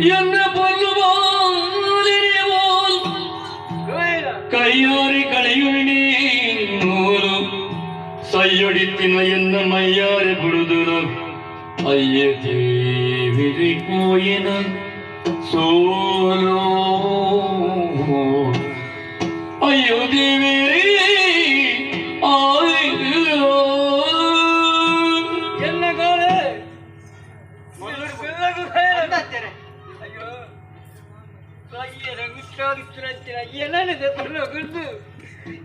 എന്നെ പൊന്നുപോൽ കയ്യോറി കളിയുണ്ണി അയ്യോ ദേവി. ஐயர விட்டாதிச்சுரத்திர என்னது சொல்ல குண்டு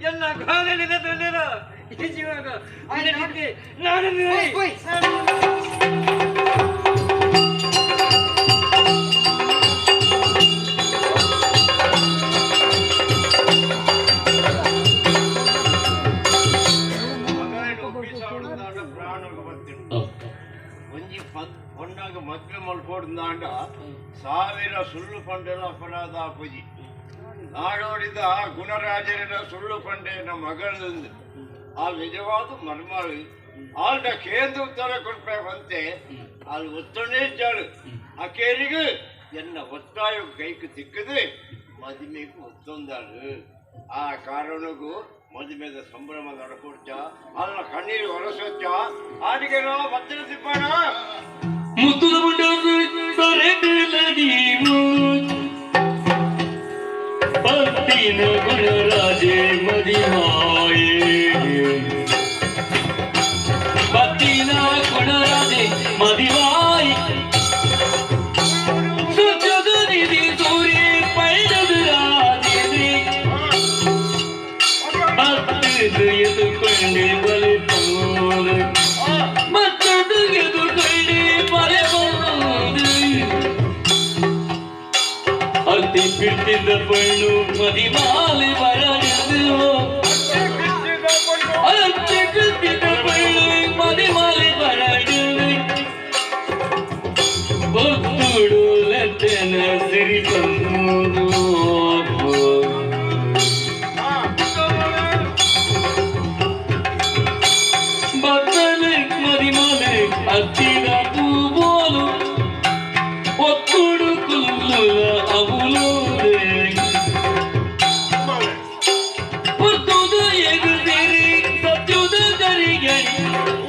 என்ன காலையில சொல்லுறா இச்சிவாங்க அதற்கு நானும் ಮಲ್ಪೋಡ್ದಾಂಡ ಸಾವಿರ ಸುಳ್ಳು ಪಂಡನ ಅಪರಾಧ ಆಪುಜಿ. ನಾಡೋಡಿದ ಗುಣರಾಜರಿನ ಸುಳ್ಳು ಪಂಡೆಯ ಮಗಳೊಂದು ಆ ನಿಜವಾದ ಮರ್ಮಾಳು. ಆಲ್ಡ ಕೇಂದ್ರ ಉತ್ತರ ಕೊಡ್ಬೇಕಂತೆ. ಅಲ್ಲಿ ಒತ್ತನೇ ಇದ್ದಾಳು. ಆ ಕೇರಿಗೆ ಎನ್ನ ಒತ್ತಾಯ ಕೈക്ക് ತಿಕ್ಕದೆ ಮದುವೆಗೂ ಒತ್ತೊಂದಾಳು. ಆ ಕಾರಣಗೂ ಮದುವೆದ ಸಂಭ್ರಮ ನಡ್ಕೊಡ್ಚ ಅಲ್ಲ ಕಣ್ಣೀರು ಹೊರಸೊಚ್ಚ ಆಡಿಗೆ ನಾವು ಭದ್ರ ತಿಪ್ಪಣ ಮುತ್ತುದ ಸೊರೆಬಿಲ ನೀವು. ಭಕ್ತಿನ ಗುಣರಾಜೆ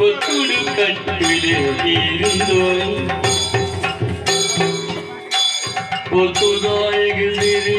ಒತ್ತುಡು ಕಟ್ಟಿಲೆ ಇರುಂದು ಒತ್ತುದ ಎಗುದಿರಿ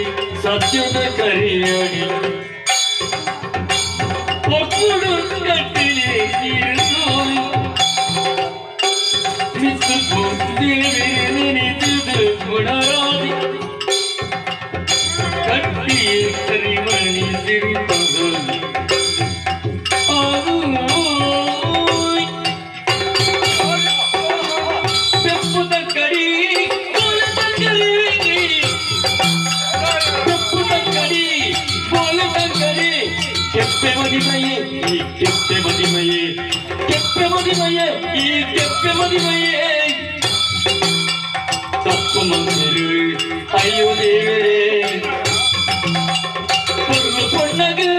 ಮದಿಮಯೇ ಈ ಕೆಪ್ಪೆ ಮದಿಮಯೇ ಕೆಪ್ಪೆ ಮದಿಮಯೇ ಈ ಕೆಪ್ಪೆ ಮದಿಮಯೇ ತಪ್ಪು ಮಂದರು ಅಯ್ಯೋ ದೇವರೇ பொருள் பொன்னகு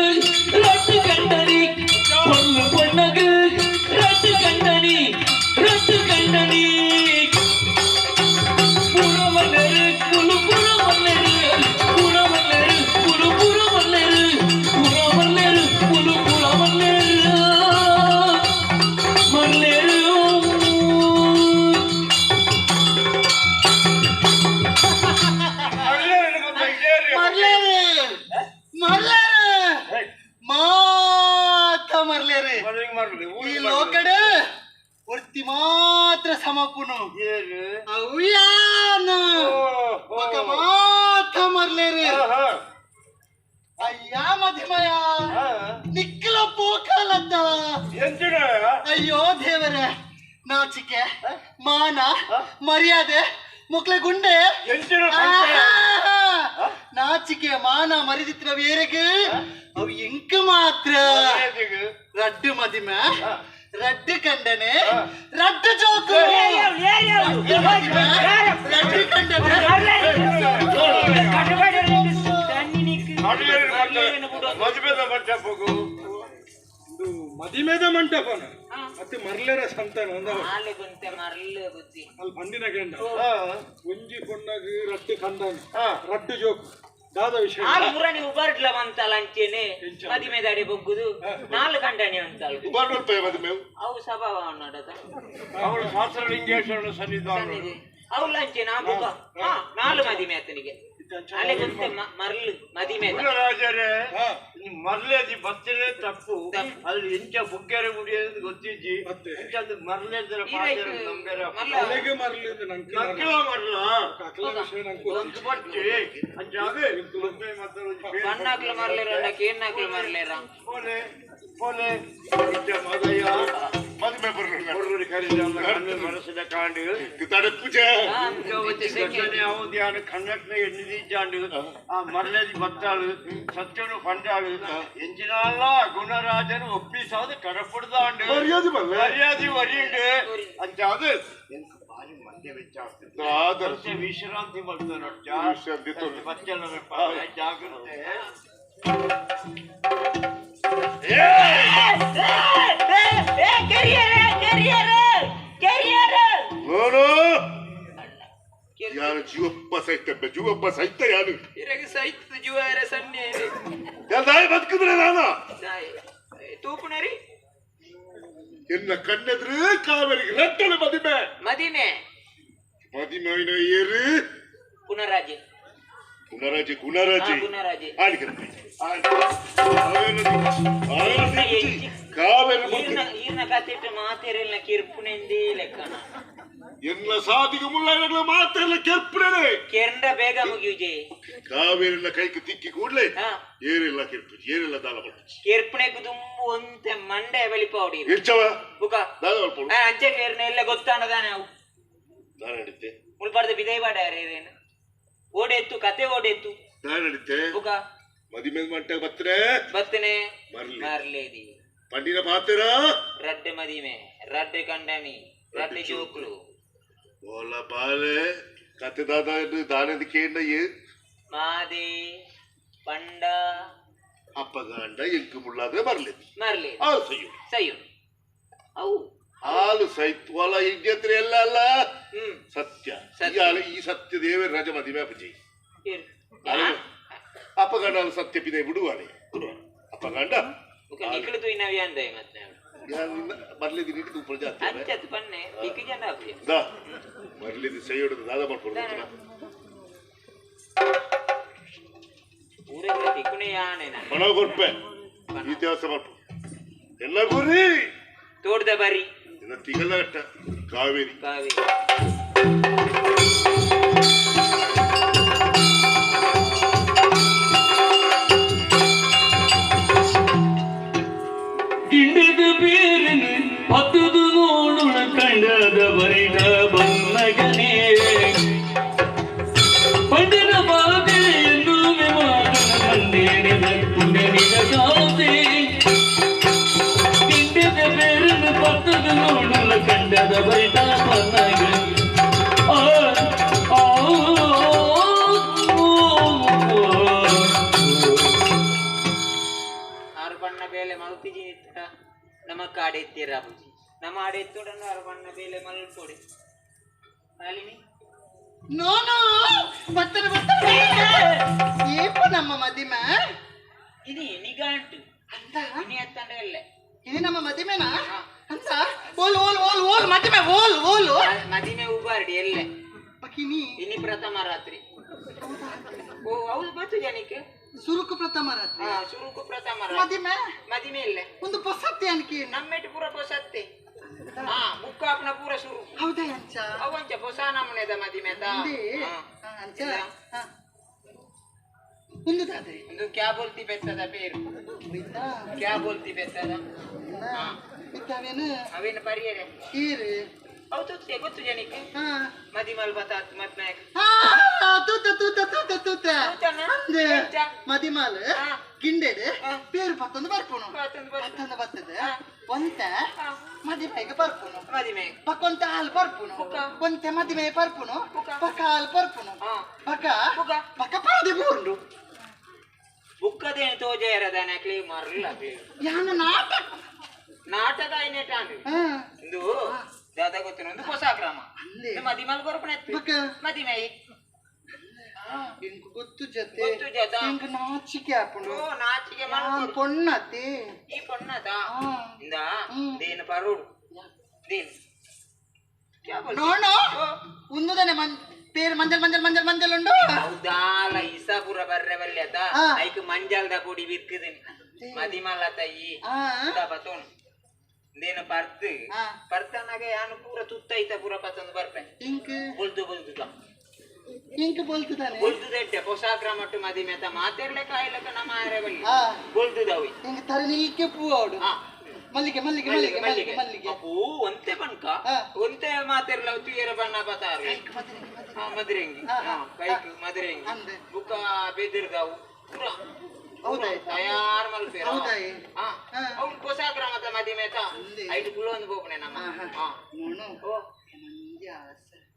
ఒక ಮಾತ ಮರ್ಲೇರಿ ಅಯ್ಯ ಮಧಿಮಯ ನಿಕ್ಕಲ ಪೋಕಲದ್ದ ಅಯ್ಯೋ ದೇವರೇ ನಾಚಿಕೆ ಮಾನ ಮರ್ಯಾದೆ ಮುಕ್ಲೆ ಗುಂಡೆ ಆಹಾ! ನಾಚಿಕೆ ಮಾನ ಮರಿದಿತ್ರ ಬೇರೆಗೆ ಅವು ಎಂಕ ಮಾತ್ರ ರಡ್ಡು ಮದಿಮೆ ರಡ್ಡು ಕಂಡನೆ ರಡ್ಡು ಜೋಕು ರಡ್ಡು ಕಂಡನೆ ಮಂಟಪಗೂ ಇದು ಮದಿಮೆದ ಮಂಟಪನ ಮತ್ತೆ ಮರ್ಲೆರ ಸಂತಾನ ಒಂದ ಆಲೆ ಗುಂತೆ ಮರಳು ಬುದ್ಧಿ ಅಲ್ಲಿ ಬಂದಿನ ಗಂಡ ಒಂಜಿ ಪೊಣ್ಣಗ್ ರಡ್ಡು ಕಂದಾನೆ ಹಾ. ರಡ್ಡು ಜೋಕು ದಾದ ವಿಷಯ. ಆರು ಮುರನಿ ಉಬರ್ಡ್ಲ ಮಂತಲ ಅಂಚೆನೆ ಮದಿಮೆ ದಾಡಿ ಬೊಗ್ಗುದು. ನಾಲ್ಕು ಗಂಟನೆ ಮದುವೆ ಅವು ಸ್ವಭಾವ ಅನ್ನೋದದ. ಅವಳು ಶಾಸ್ತ್ರಲಿಂಗೇಶ್ವರನ ಸನ್ನಿಧಾನ ಅವು ಲಂಚೆ ನಾ ಬುಗ ಹಾ. ನಾಲು ಮದಿಮೆ ಆತನಿಗೆ. ಅಲ್ಲೇ ಗೊತ್ತೇ ಮರ್ಲು ಮದಿಮೆ. ಮರ್ಲೇದಿ ಬರ್ತೇನೆ ತಪ್ಪು ತಪ್ಪು. ಅಲ್ಲಿ ಇಂಚ ಬುಗ್ಗೆರೆ ಗುಡಿಯೋದು ಗೊತ್ತಿಜ್ಜಿ ಮತ್ತೆ? ಇಂಚದ್ದು ಮರ್ಲೇದರ ಈಗ ಪಾತ್ರ ಇದು ನಂಬೇರ ಮಲ್ಲ ಅಲೆಗೆ ಮರಲಿಂದ ನಂಗೆ ನಕ್ಕಿಲ ಮರ್ಲ ಅಕ್ಲ ವಿಷಯ ನಂಗೆ ಒಂದು ಬಟ್ಟಿ ಅಂಚಾಗೆ ಮದ್ವೆ ಮತ್ತೆ ಒಂದು ಬೇರೆ ಬಣ್ಣಾಕ್ಲು ಮರ್ಲೇರ ಕೇನ್ನಾಕ್ಲು போலே இந்த மதையா மதுமை ಬರ್ರಣ್ಣ ಬರ್ರಿ ಕರಿಜಾನ ಕಣ್ಣು ಮನಸ್ಸಿನ ಕಾಂಡು ತಡಪುಜೆ ಗಟ್ಟನೆ ಅವಧ್ಯಾನ ಕಣ್ಣಟ್ನ ಎಣ್ಣಿ ಜಾಂಡು ಆ ಮರಲೇದಿ ಬತ್ತಾಳು ಸತ್ಯನು ಪಂಡಾಳು ಎಂಜಿನಾಲ ಗುಣರಾಜನು ಒಪ್ಪಿಸಾದ ಕಡಪುಡ್ದಾಂಡು ಮರ್ಯಾದಿ ಮರ್ಯಾದಿ ವರಿಯುಂಡು ಅಂಚಾದ ಎಂತ ಭಾರಿ ಮಧ್ಯ ವ್ಯತ್ಯಾಸ ವಿಶ್ರಾಂತಿ ಬರ್ತಾನೊಟ್ಟ ವಿಶ್ರಾಂತಿ ಜಾಗೃತೆ ಯಾರು ಜೀವಪ್ಪ ಸಹಿತ ಜೀವಪ್ಪ ಸಹಿತ ಯಾರು ಇರಗೆ ಸಹಿತ ಜುವಾರ ಸನ್ನೆ ನಾಯಿ ಬದುಕಿದ್ರೆ ನಾನು ತೂಪುನರಿ ಎನ್ನ ಕಣ್ಣೆದ್ರು ಕಾವೇರಿಗೆ ರಟ್ಟಳೆ ಮದಿಮೆ ಮದಿಮೆ ಮದಿಮೆನ ಏರು ಪುನರಾಜೆ ಗುಣರಾಜೆ ಗುಣರಾಜೆ ಹಾ, ಗುಣರಾಜೆ. ಆಡಿಕರಪ್ಪೆ ಕಾವೇರಿ ಈರ್ನ ಈರ್ನ ಕತ್ತಿಟ್ಟು ಮಾತೇರಿನ ಕಿರ್ಪುನೆಂದೇ ಲೆಕ್ಕನ ಎನ್ನ ಸಾಧಿಗೆ ಮುಳ್ಳ ಮಾತೆಲ್ಲ ಕೆರ್ಪುಡನೆ ಕೆರಂಡ ಬೇಗ ಮುಗಿಯುಜೆ ಕಾವೇರಿನ ಕೈಗೆ ತಿಕ್ಕಿ ಕೂಡ್ಲೆ ಹಾ ಏರೆಲ್ಲ ಕೆರ್ಪು ಏರೆಲ್ಲ ದಾನ ಮಾಡ್ತು ಕೆರ್ಪುನೆಗ್ ದುಂಬು ಒಂತೆ ಮಂಡೆ ಬಲಿಪಾವಡಿ ಹೆಚ್ಚವ ಬುಕ ದಾನ ಮಾಡ್ಬೋದು ಆ, ಅಂಚೆ ಕೇರ್ನ ಎಲ್ಲ ಗೊತ್ತಾಣದಾನೆ ಅವು ದಾನ ನಡೀತೆ ಮುಳ್ಬಾರ್ದು ಬಿದೈ ಬಾಡ ಯಾರೇನು ಓಡೆತ್ತು ಕತೆ ಓಡೆತ್ತು. ನಡೀತೆ ಬುಕ ಮದಿಮೆ ಮಂಟ ಬತ್ತರೆ ಬತ್ತನೆ ಮರ್ಲಿ. ಮರ್ಲೇದಿ ಪಂಡಿನ ಪಾತ್ರ ರಡ್ಡೆ ಮದಿಮೆ ರಡ್ಡೆ ಕಂಡನಿ ರಡ್ಡೆ ಜೋಕ್ಲು ಓಲ ಬಾಲೆ ಕತೆ ದಾದ ದಾನದ ಕೇಂದ್ರ ಯೆ ಮಾದಿ ಪಂಡ. ಅಪ್ಪ ಗಂಡ ಎಂಕು ಮುಳ್ಳಾದ್ರೆ ಬರ್ಲಿ. ಮರ್ಲಿ ಹಾಲು ಸೈಯು ಸೈಯು ಅವು. ಹಾಲು ಸೈತ್ ಹೊಲ ಇದ್ಯತ್ರ ಎಲ್ಲ ಅಲ್ಲ ಸತ್ಯ ಸತ್ಯ. ಈ ಹಾಲು- ಈ ಸತ್ಯ ದೇವರ ರಾಜ ಮದಿಮೆ ಅಪ್ಪಜಿ ಇರು. ಅಲ್ಲ. ಅಪ್ಪ ಗಂಡ ಅಲ್ಲಿ ಸತ್ಯ ಪಿದೆ ಬಿಡುವಾನೆ ಬಿಡುವ ಅಪ್ಪ ಗಂಡ ಬುಕ ನಿಕ್ಲು ತುಯ್ ನವಿ ಅಂದೆ ಮತ್ತೆ ಬರ್ಲಿದ್ದು ನೀಡಿ ತೂ ಪ್ರಜಾತಿ ಅಂಚತ್ ಪನ್ನೆ ದಿಕ್ಕು ಜನ ಅಪ್ಪಿ ದಾ ಬರ್ಲಿದ್ದು ಸೈ ಹೊಡೆದು ದಾದ ಮಾಡ್ಕೊಡ್ಬೇಕು ಊರಿಗೆ ದಿಕ್ಕುನೆ ಯಾನೇನ ಹಣ ಕೊಡ್ಪೆ ಇತಿಹಾಸ ಮಾಡ್ಕೊ ಎಲ್ಲ ಗುರಿ ತೋಡ್ದ ಬರಿ ಇನ್ನ ತಿಗಲ ಘಟ್ಟ ಕಾವೇರಿ ಕಾವೇರಿ ಬೇಲೆ ಇತ್ತ ಕಾಡೆ ಎತ್ತೀರ ಬುಜಿ ನಮ್ಮ ಆಡೆ ಎತ್ತುಡನ್ನು ಆರು ಬಣ್ಣ ಬೇಲೆ ಮಲ್ಪೊಡೆ ಮಾಲಿನಿ? ನೋ ಬತ್ತನೆ ಬತ್ತನೆ ಏಪ ನಮ್ಮ ಮದಿಮ? ಇದು ನಿಗಾಂಟು ಅಂತ? ಇನಿ ಅತ್ತಂಡ ಇಲ್ಲ ಇದು ನಮ್ಮ ಮದಿಮೆನಾ? ಅಂತ? ಓಲ್ ಓಲ್ ಓಲ್ ಓಲ್ ಮದಿಮೆ ಓಲ್ ಓಲು ಮದಿಮೆ ಉಬಾರ್ಡಿ ಎಲ್ಲ ಪಕಿನಿ ಇನಿ ಪ್ರಥಮ ರಾತ್ರಿ. ಓ ಹೌದು ಗೊತ್ತು ಜನಕ್ಕೆ ಸುರುಕು ಪ್ರಥಮ ರಾತ್ರಿ. ಸುರುಕು ಪ್ರಥಮ ಮದಿಮೆ? ಮದಿಮೆ ಇಲ್ಲ. ಒಂದು ಪೊಸತ್ತೆ ಅನ್ಕಿ. ನಮ್ಮೆಟ್ಟು ಪೂರ ಪೊಸತ್ತೆ. ಹಾ ಮುಕ್ಕಾಪ್ನ ಪೂರ ಸುರು. ಹೌದಾ ಅಂಚ? ಅವಂಚ ಹೊಸ ನಮೂನೆದ ಮದಿಮೆ ಅಂಚ? ಹಾ. ಒಂದು ದಾದೆ ಒಂದು ಕ್ಯಾ ಬೋಲ್ತಿ ಬೆತ್ತದ ಪೇರು? ಕ್ಯಾ ಬೋಲ್ತಿ ಬೆತ್ತದ. ಅವೇನು? ಅವೇನು ಪರಿಯರೆ? ಈರು ಹೌದು ಗೊತ್ತು ಗೊತ್ತು ಜನಕ್ಕೆ ಹಾ ಮದಿಮಲ್ ಬತಾತ್ ಮತ್ನಾಯಕ್ ಆ, ತೂತ ತೂತ ತೂತ ತೂತ ತೂತನ? ಅಂದೆ ಎಂಚ? ಮದಿಮಾಲ್ ಹಾ. ಗಿಂಡೆಡ್ ಹಾ. ಪೇರು ಪತ್ತೊಂದು ಬರ್ಪುನು ಬತ್ತೊಂದು ಬರ್ಪುನು. ಪತ್ತೊಂದು ಬರ್ತದೆ ಹಾ. ಒಂತೆ ಹಾ. ಮದಿಮೆಗೆ ಬರ್ಪುನು ಮದಿಮೆ ಪಕ್ಕೊಂತ ಹಾಲು ಬರ್ಪುನು ಪುಕ್ಕ. ಒಂತೆ ಮದಿಮೆ ಬರ್ಪುನು ಪುಕ್ಕ. ಪಕ್ಕ ಹಾಲು ಬರ್ಪುನು ಹಾ. ಪಕ್ಕ ಪುಕ್ಕ. ಪಕ್ಕ ಪಾದೆ ಮೂರ್ಡು ಬುಕ್ಕದೇನು ತೋಜೇರದ ನಕ್ಲಿ ಮರಲ್ಲ ಯಾನ ನಾಟಕ ನಾಟಕ ಏನೇಟಾಂಡು ಹಾ ಒಂದು ದಾದ ಗೊತ್ತಿನ ಒಂದು ಹೊಸ ಕ್ರಮ ಅಂದ ಅಂದೆ ಮದಿ ಮಲ್ ಕೊರಪನೆ ಬಕ್ಕ ಮದಿ ಮೈ ಇಂಕ ಗೊತ್ತು ಜೊತೆ ಗೊತ್ತು ಜೊತೆ. ಇಂಕ ನಾಚಿಕೆ ಆಪುಂಡು ಓ ನಾಚಿಗೆ ಯಾನ್ ಮಲ್ ಪೊಣ್ಣತಿ ಈ ಪೊಣ್ಣದ ఆ. ఇందా ಹ್ಮ್. దేని పరుడు దేని క్యా బోల్ ನೋಡು ఉందుదనే మన్ పేరు మంజల్ మంజల్ మంజల్ మంజల్ ఉండు అవుదాల ఇసాపుర బర్రె బల్లెత ఆ. ఐకు మంజాల ద పొడి విర్కుది మది మల్ల తయ్యి ఆ, ఇందా బతోన్ ನೀನು ಬರ್ದು. ಬರ್ತನಾಗ ಯಾನು ಪೂರ ತುತ್ತೈತ ಪೂರ ಪತ್ತೊಂದು ಬರ್ಪೆ. ಬೊಲ್ದು ಬೊಲ್ದುದ. ಇಂಕ ಬೊಲ್ದುದಾನೆ ಬೊಲ್ದುದೆಡ್ಡೆ ಪೊಸಾಗ್ರ ಮಟ್ಟು ಮದಿ ಮೇತ. ಮಾತೆರ್ಲೆ ಕಾಯಿಲಕ ನಮ್ಮ ಆರೆ ಬಳ್ಳಿ ಬೊಲ್ದುದವಿ. ಇಂಕ ತರಲಿಕ್ಕೆ ಪೂವಾಡು ಮಲ್ಲಿಗೆ ಮಲ್ಲಿಗೆ ಮಲ್ಲಿಗೆ ಮಲ್ಲಿಗೆ ಮಲ್ಲಿಗೆ ಅಪ್ಪು ಒಂತೆ ಬಣ್ಕ. ಒಂತೆ ಮಾತೆರ್ಲ ತುಯರ ಬಣ್ಣ ಹಾ ಮದುರೆ ಕೈಕ್ ಮದುರೆಂಗಿ. ಬುಕ ಬೇದಿರ್ದಾವು. ಪೂರ ಹೌದಾಯ್ತಾ? ತಯಾರ್ ಮಲ್ಪೇರ ಹೌದಾಯಿ? ಆ ಆ. ಅವ್ನು ಹೊಸ ಗ್ರಾಮದ ಮದಿ ಮೇತ ಅಂದೆ. ಐದು ಕುಲೊಂದು ಬೋಪನೆ ನಮ್ಮ. ಆಹಾ. ಆ. ನೋಡು ಓ. ಮಂದಿ ಆಸೆ.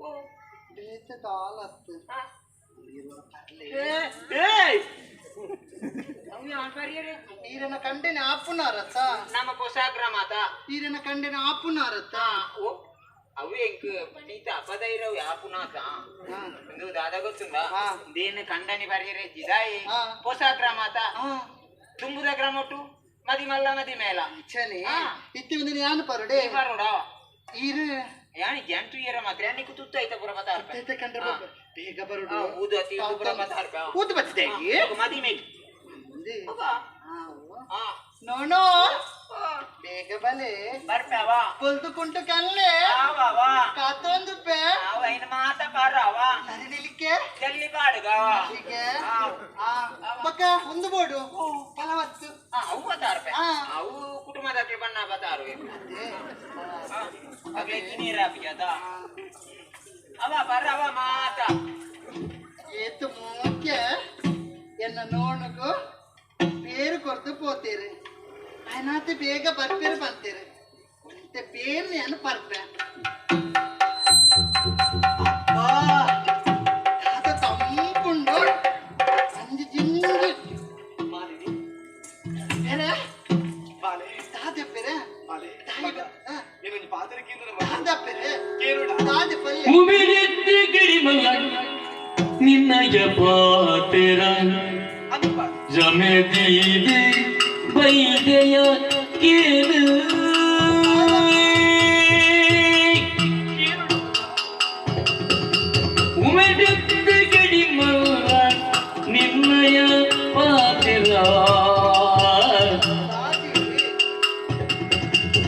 ಓ. ಆ. ಇರುವ ಪರ್ಲೆ ಏಯ್ ಅವ್ನು ಯಾನ್ ಪರಿಯರೆ? ಈರನ ಕಂಡೆನ ಆಪುನಾರತ್ತ ನಮ್ಮ ಹೊಸ ಗ್ರಾಮದ ಈರನ ಕಂಡೆನ ಆಪುನಾರತ್ತ ಓ ಅವು ಎಂಕ್ ಪಣಿತ ಅಪದೈರವ್ ಯಾಪುನಾತ ಹಾ. ಒಂದು ದಾದ ಗೊತ್ತುಂಡ ಆ. ದೇನ ಕಂಡನಿ ಬರೆಯರೆ ಜಿದಾಯಿ ಆ. ಹೊಸ ಗ್ರಾಮತ ಆ, ತುಂಬುದ ಗ್ರಾಮಟ್ಟು ಮದಿ ಮಲ್ಲ ಮದಿ ಮೇಲ ಚನೆ ಆ. ಇತ್ತಿ ಒಂದು ಯಾನು ಪರಡೆ ಬರೋಡ ಈರು ಯಾನಿ ಜಂಟು ಏರ ಮಾತ್ರ ಯಾನಿಕು ತುತ್ತ ಐತ ಪುರ ಬತ್ತ ಅರ್ಪ ಅತ್ತೈತೆ ಕಂಡ್ರೆ ಆ. ಬಬ್ಬ. ಬೇಗ ಬರುಡು ಆ, ಊದು ಅತಿ ಊದು ಪುರ ಬತ್ತ ಅರ್ಪ ಊದು ಬತ್ತಿದೆ ಮದಿ ಮೇಲ್ ಮುಂದೆ ಹೋಗ. ನೋಡು. ಬೇಗ ಬಲೆ. ಬರ್ತಾವ. ಕುಲ್ತು ಕುಂಟು ಕಾತೊಂದು ಪೇ. ಅವೈನ ಮಾತ ಬರವ. ಸರಿ ನಿಲ್ಲಿಕ್ಕೆ. ಜಲ್ಲಿ ಬಾಡುಗ? ಹೀಗೆ. ಮಕ್ಕ ಒಂದು ಬೋಡು ಫಲವತ್ತು. ಅವು ಬತಾರು ಪೇ ಅವು ಕುಟುಂಬದ ಬಣ್ಣ ಬತಾರು ಅಗಲೆ ನೀರ ಅದ ಅವ ಬರವ ಮಾತ. ಏತು ಮುಖ್ಯ ಎನ್ನ ನೋಣಗೂ. పేరు కొడుతూ పోతీరు ఆయన అయితే ಬೇಗ ಬರ್ಪೇರು ಬಂತೀರಿ ಮತ್ತೆ పేరు నేను ಪರ್ಪೆ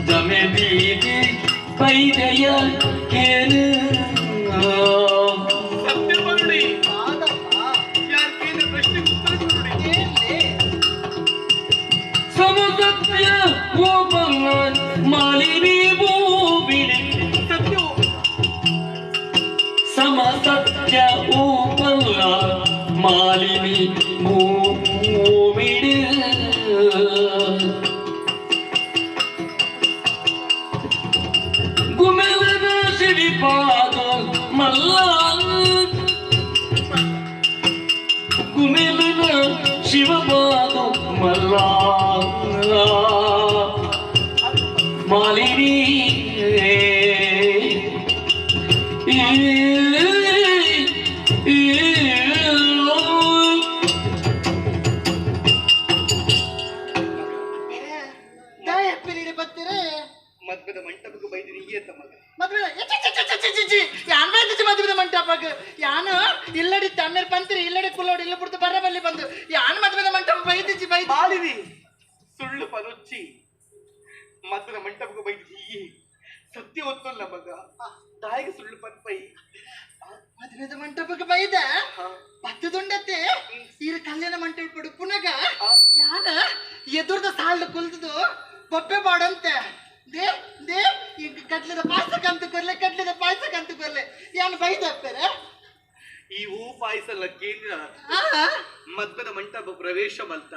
दमे दीदी पैदया खेल। ದಯ ಬರ್ತೀರಿ? ಬತ್ತೀರಿ ಮದ್ವೆದ ಮಂಟಪಕ್ಕೆ ಬೈದಿರಿ ಹೀಗೆ ತಮ್ಮ ಮದ್ವೆ ಇಚ್ಚಿ, ಚಿ ಚಿ ಇಚ್ಚಿ, ಇಚ್ಚಿ. ಯಾನ್ ಬೈದಿಚ್ಚಿ ಮದ್ವೆದ ಮಂಟಪಕ್ಕೆ? ಯಾನು ಇಲ್ಲಡಿ ತಮ್ಮೇರ್ ಪಂತ್ರಿ ಇಲ್ಲಡಿ ಕುಲ್ಲೋಡಿ ಇಲ್ಲ ಬಿಡ್ತು ಬರ್ರ ಬಲ್ಲಿ ಬಂದು. ಯಾನ್ ಮದ್ವೆದ ಮಂಟಪ ಬೈದಿಚ್ಚಿ ಬೈದಿ? ಬಾಳಿವಿ ಸುಳ್ಳು ಪನುಚ್ಚಿ ಮದ್ವೆದ ಮಂಟಪಕ್ಕೆ ಬೈದಿ ಹೀಗೆ. ಸತ್ಯ ಒತ್ತಲ್ಲ ಮಗ. ತಾಯಿಗೆ ಸುಳ್ಳು ಪನ್ಪೈ ಮದ್ವೆದ ಮಂಟಪಕ್ಕೆ ಬೈದ? ಪತ್ತದುಂಡತ್ತೆ ಈರ ಕಲ್ಯಾಣ ಮಂಟಪ ಪುನಗ. ಯಾನ ಎದುರ್ದ ಸಾಲ್ದು ಕುಲ್ದು. ಬೊಬ್ಬೆ ಮಾಡಂತೆ. ದೇವ್ ದೇವ್ ಈಗ ಕಟ್ಲಿದ ಪಾಯಸಕ್ಕಂತ ಕೊರ್ಲೆ ಕಟ್ಲಿದ ಪಾಯಸಕ್ಕಂತ ಕೊರ್ಲೆ ಯಾನ್ ಬೈದಪ್ಪರೆ ಈ ಹೂ ಪಾಯಸಲ್ಲ ಕೇಂದ್ರ ಮದ್ವೆದ ಮಂಟಪ ಪ್ರವೇಶ ಮಲ್ತ.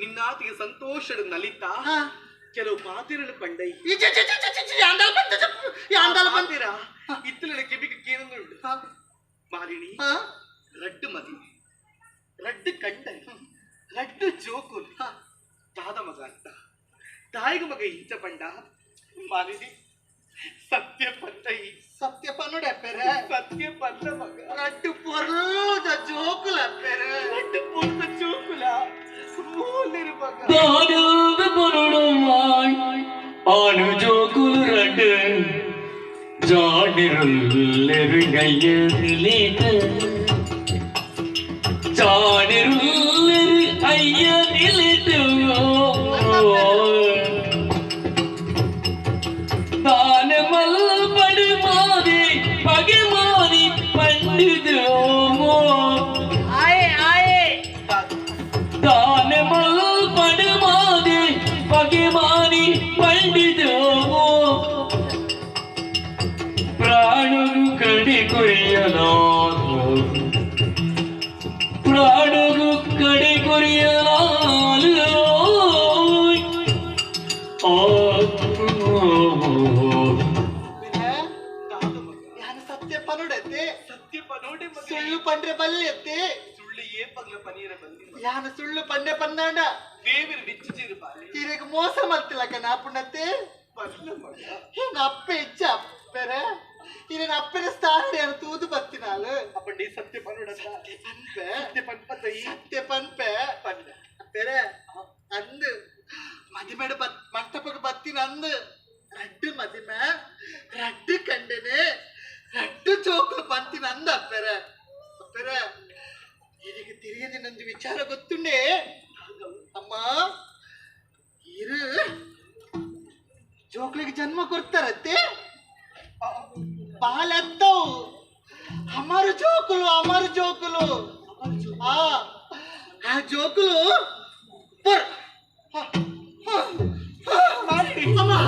ನಿನ್ನಾತಿಗೆ ಸಂತೋಷದ ನಲಿತ. ಕೆಲವು ಪಾತಿರಲು ಪಂಡೈ. ಪಾತಿರ? ಇತ್ತಲ ಕೆಬಿಗೆ ಕೇಂದ್ರುಂಡು ಮಾರಿಣಿ ರಡ್ಡು ಮದಿ. ರಡ್ಡು ಕಂಡೈ. ರಡ್ಡು ಜೋಕುಲ್ ತಾದ ಮಗ ಅಂತ ढाई मगई बंडा मारी जी ಸತ್ಯ ಪಂತ ಈ ಸತ್ಯ ಪನ್ನಡ ಪೆರೆ ಸತ್ಯ ಪಂತ ಮಗ ರಟ್ಟು ಪೊರ್ಲದ ಜೋಕುಲ ಪೆರೆ ರಟ್ಟು ಪೊರ್ಲ ಜೋಕುಲ ಮೂಲಿರು ಮಗ ದಾಡವ ಪೊರಡಮಾಯ್ ಆನು ಜೋಕುಲ ರಟ್ಟು ಜಾಡಿರುಲ್ಲೆರು ಗೈಯರಿಲೇತ ಸುಳ್ಳು ಪಂಡ್ರೆ ಬಲ್ಲೆ ಎತ್ತೆ ಸುಳ್ಳು ಏನ್ ಪಗ್ಲ ಪನೀರ ಬಂದಿಲ್ಲ ಯಾನ ಸುಳ್ಳು ಪಂಡೆ ಪನ್ನಾಂಡ ದೇವಿರು ಬಿಚ್ಚಿಚಿರುಪಾಲೆ ಇರಗ ಮೋಸ ಮಲ್ತಿಲ್ಲ ಕಣ ಪುಣ್ಣತ್ತೆ ಏನ್ ಅಪ್ಪೆ ಇಚ್ಚ ಅಪ್ಪರ ಇರನ ಅಪ್ಪನ ಸ್ಥಾನ ಏನು ತೂದು ಬರ್ತಿನಾಳು ಅಪ್ಪ ನೀ ಸತ್ಯ ಪನ್ನುಡ ಸತ್ಯ ಪನ್ಪೆ ಸತ್ಯ ಪನ್ಪತ್ತ ಸತ್ಯ ಪನ್ಪೆ ಪನ್ನ ಅಪ್ಪರ ಅಂದು மதிமேடு பத் மண்டபக்கு பத்தி நந்து ரெட்டு மதிமே ரெட்டு கண்டனே ரெட்டு சோக்கு பத்தி நந்து அப்பற ಅಪ್ಪೆರೆ ಇದಕ್ಕೆ ತಿರುಗಿದ ನಂದು ವಿಚಾರ ಗೊತ್ತುಂಡೆ ಅಮ್ಮ ಇರು ಜೋಕ್ಲಿಗೆ ಜನ್ಮ ಕೊಡ್ತಾರತ್ತೆ ಬಾಲೆತ್ತವು అమరు జోకులు అమరు జోకులు ఆ ఆ జోకులు పర్- హ, హ, హ, అమ్మా.